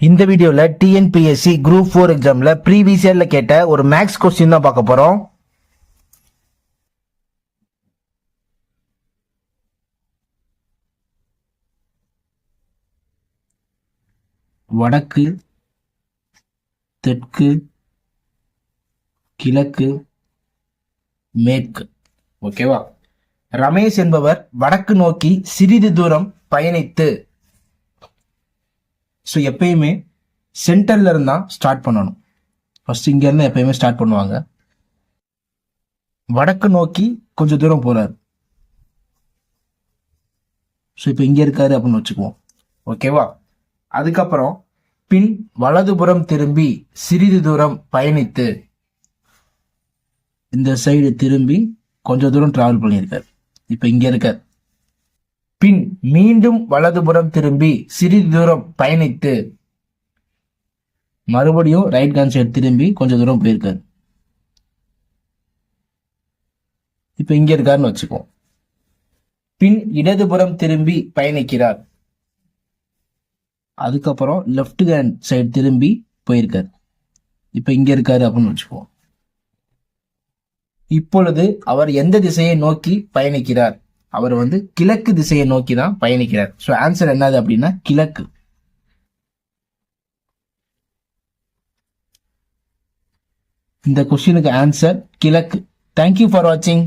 இந்த வீடியோல TNPSC group four எக்ஸாம்ல ப்ரீவியஸ் இயர்ல கேட்ட ஒரு மேக்ஸ் கொஸ்டின் தான் பார்க்க போறோம். வடக்கு தெற்கு கிழக்கு மேற்கு. ஓகேவா? ரமேஷ் என்பவர் வடக்கு நோக்கி சிறிது தூரம் பயணித்து ஸோ எப்பயுமே சென்டரில் இருந்தால் ஸ்டார்ட் பண்ணணும். ஃபஸ்ட் இங்கேருந்து எப்பயுமே ஸ்டார்ட் பண்ணுவாங்க. வடக்கு நோக்கி கொஞ்சம் தூரம் போகிறார் ஸோ இப்போ இங்கே இருக்காரு அப்படின்னு வச்சுக்குவோம். ஓகேவா அதுக்கப்புறம் பின் வலதுபுறம் திரும்பி சிறிது தூரம் பயணித்து இந்த சைடு திரும்பி கொஞ்சம் தூரம் ட்ராவல் பண்ணியிருக்கார். இப்போ இங்கே இருக்கார். பின் மீண்டும் வலதுபுறம் திரும்பி சிறிது தூரம் பயணித்து மறுபடியும் ரைட் ஹேண்ட் சைடு திரும்பி கொஞ்சம் தூரம் போயிருக்காரு. இப்ப இங்க இருக்காருன்னு வச்சுக்குவோம். பின் இடதுபுறம் திரும்பி பயணிக்கிறார். அதுக்கப்புறம் லெஃப்ட் ஹேண்ட் சைடு திரும்பி போயிருக்காரு. இப்ப இங்க இருக்காரு அப்படின்னு வச்சுக்குவோம். இப்பொழுது அவர் எந்த திசையை நோக்கி பயணிக்கிறார்? அவர் வந்து கிழக்கு திசையை நோக்கி தான் பயணிக்கிறார். ஸோ ஆன்சர் என்னது அப்படின்னா கிழக்கு. இந்த கொஸ்டினுக்கு ஆன்சர் கிழக்கு. தேங்க்யூ ஃபார் வாட்சிங்